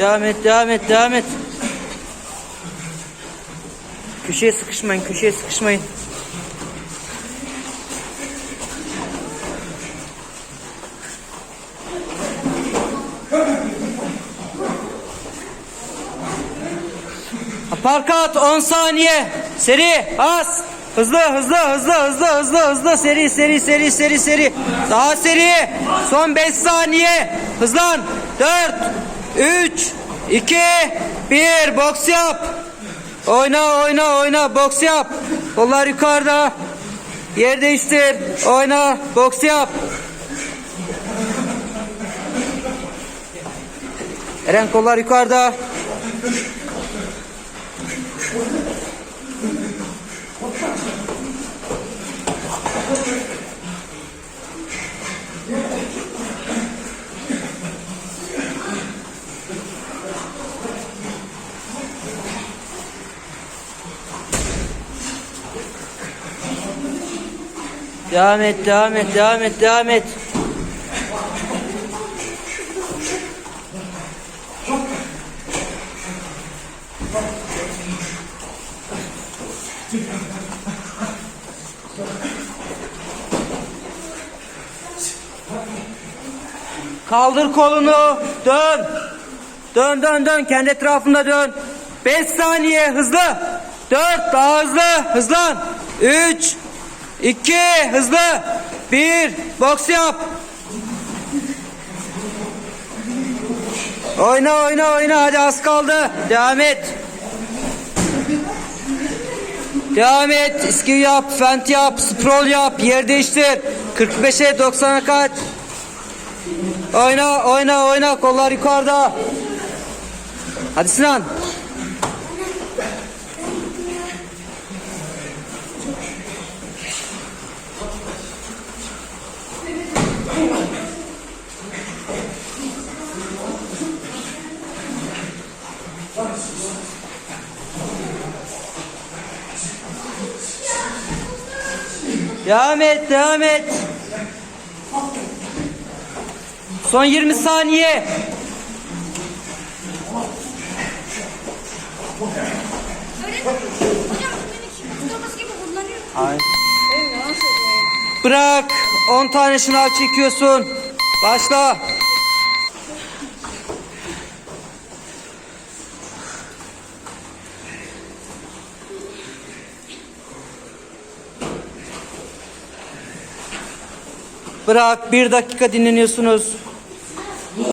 Devam et, devam et, devam et. Köşeye sıkışmayın, köşeye sıkışmayın. Parkat 10 saniye. Seri az. Hızlı hızlı hızlı hızlı hızlı hızlı seri seri seri seri seri. Daha seri. Son 5 saniye. Hızlan. 4 3 2 1 boks yap. Oyna oyna oyna boks yap. Kollar yukarıda. Yer değiştir. Oyna boks yap. Eren kollar yukarıda. Devam et, devam et, devam et, devam et. Kaldır kolunu. Dön. Dön dön dön. Kendi etrafında dön. 5 saniye hızlı. 4 daha hızlı. Hızlan. 3 2 hızlı. 1 boks yap. Oyna oyna oyna hadi az kaldı. Devam et. Devam et. İskiv yap, fent yap, sprol yap, yer değiştir. 45'e 90'a kaç. Oyna oyna oyna kollar yukarıda. Hadi Sinan. Devam et, devam et. Son 20 saniye. Bırak. 10 tane şınav çekiyorsun. Başla. Bırak. Bir dakika dinleniyorsunuz.